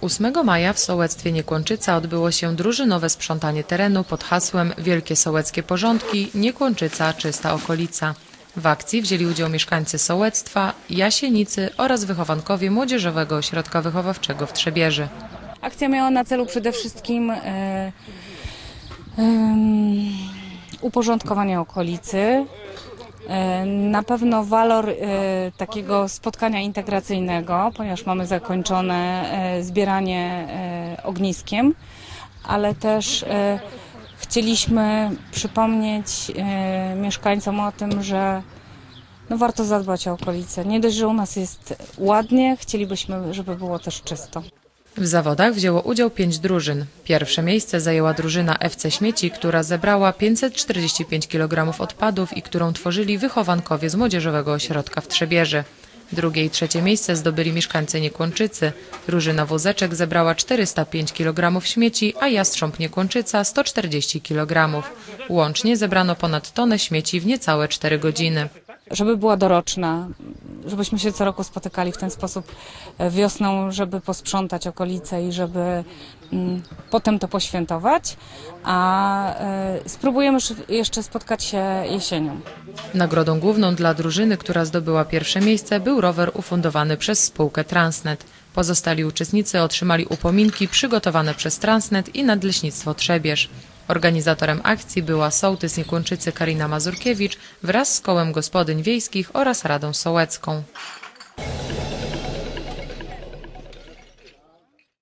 8 maja w sołectwie Niekłączyca odbyło się drużynowe sprzątanie terenu pod hasłem Wielkie Sołeckie Porządki, Niekłączyca, Czysta Okolica. W akcji wzięli udział mieszkańcy sołectwa, Jasienicy oraz wychowankowie Młodzieżowego Ośrodka Wychowawczego w Trzebieży. Akcja miała na celu przede wszystkim em, uporządkowanie okolicy. E, Na pewno walor e, takiego spotkania integracyjnego, ponieważ mamy zakończone e, zbieranie ogniskiem, ale też chcieliśmy przypomnieć mieszkańcom o tym, że no warto zadbać o okolice. Nie dość, że u nas jest ładnie, chcielibyśmy, żeby było też czysto. W zawodach wzięło udział pięć drużyn. Pierwsze miejsce zajęła drużyna FC Śmieci, która zebrała 545 kg odpadów i którą tworzyli wychowankowie z Młodzieżowego Ośrodka w Trzebieży. Drugie i trzecie miejsce zdobyli mieszkańcy Niekłączycy. Drużyna Wózeczek zebrała 405 kg śmieci, a Jastrząb Niekłączyca 140 kg. Łącznie zebrano ponad tonę śmieci w niecałe 4 godziny. żeby była doroczna, żebyśmy się co roku spotykali w ten sposób e, wiosną, żeby posprzątać okolice i żeby mm, potem to poświętować, a e, spróbujemy sz- jeszcze spotkać się jesienią. Nagrodą główną dla drużyny, która zdobyła pierwsze miejsce, był rower ufundowany przez spółkę Transnet. Pozostali uczestnicy otrzymali upominki przygotowane przez Transnet i Nadleśnictwo Trzebież. Organizatorem akcji była sołtys Niekłączycy Karina Mazurkiewicz wraz z kołem gospodyń wiejskich oraz Radą Sołecką.